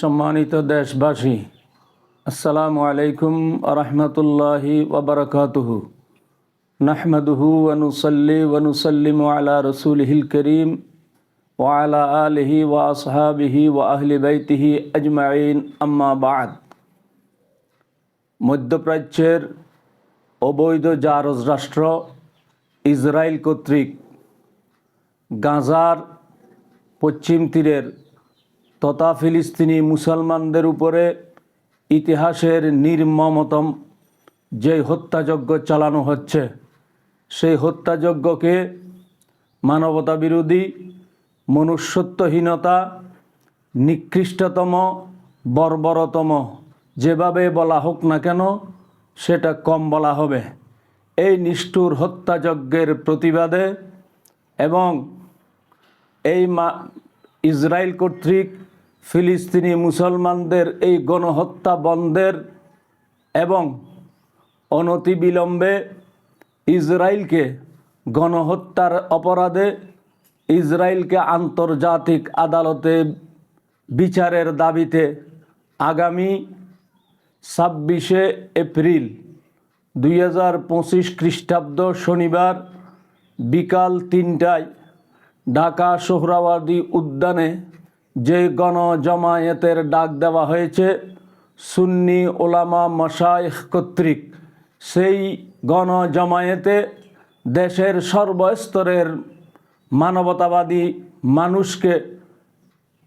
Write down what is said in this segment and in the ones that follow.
সম্মানিত দেশবাসী, আসসালামু আলাইকুম রহমতুল্লাহি ওবরকাতুহু নাহমাদুহু ওয়ানুসল্লি ওয়ানুসল্লিমু আলা রসুলহিল করিম ওয়ালা আলিহি ওয়া আসহাবিহি ওয়া বাইতিহি আজমাইন, আম্মা বাদ। মধ্যপ্রাচ্যের অবৈধ জারজ রাষ্ট্র ইসরায়েল কর্তৃক গাজার পশ্চিম তীরের তথা ফিলিস্তিনি মুসলমানদের উপরে ইতিহাসের নির্মমতম যে হত্যাযজ্ঞ চালানো হচ্ছে, সেই হত্যাযজ্ঞকে মানবতা বিরোধী, মনুষ্যত্বহীনতা, নিকৃষ্টতম, বর্বরতম, যেভাবে বলা হোক না কেন, সেটা কম বলা হবে। এই নিষ্ঠুর হত্যাযজ্ঞের প্রতিবাদে এবং এই মা ইসরায়েল কর্তৃক ফিলিস্তিনি মুসলমানদের এই গণহত্যা বন্ধের এবং অনতিবিলম্বে ইসরায়েলকে গণহত্যার অপরাধে ইসরায়েলকে আন্তর্জাতিক আদালতে বিচারের দাবিতে আগামী ছাব্বিশে এপ্রিল দুই হাজার পঁচিশ খ্রিস্টাব্দ শনিবার বিকাল তিনটায় ঢাকা সোহরাওয়ার্দী উদ্যানে যে গণজমায়েতের ডাক দেওয়া হয়েছে, সুন্নি ওলামা মশাইখ কর্তৃক, সেই গণজমায়েতে দেশের সর্বস্তরের মানবতাবাদী মানুষকে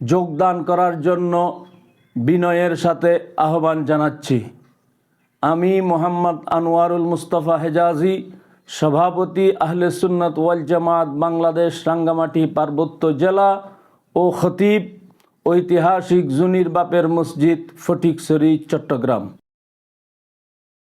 যোগদান করার জন্য বিনয়ের সাথে আহ্বান জানাচ্ছি। আমি মোহাম্মদ আনোয়ারুল মুস্তফা হেজাজি, সভাপতি আহলে সুন্নত ওয়াল জামাত বাংলাদেশ রাঙ্গামাটি পার্বত্য জেলা ও খতিব। ঐতিহাসিক জুনির বাপের মসজিদ ফটিকছড়ি চট্টগ্রাম।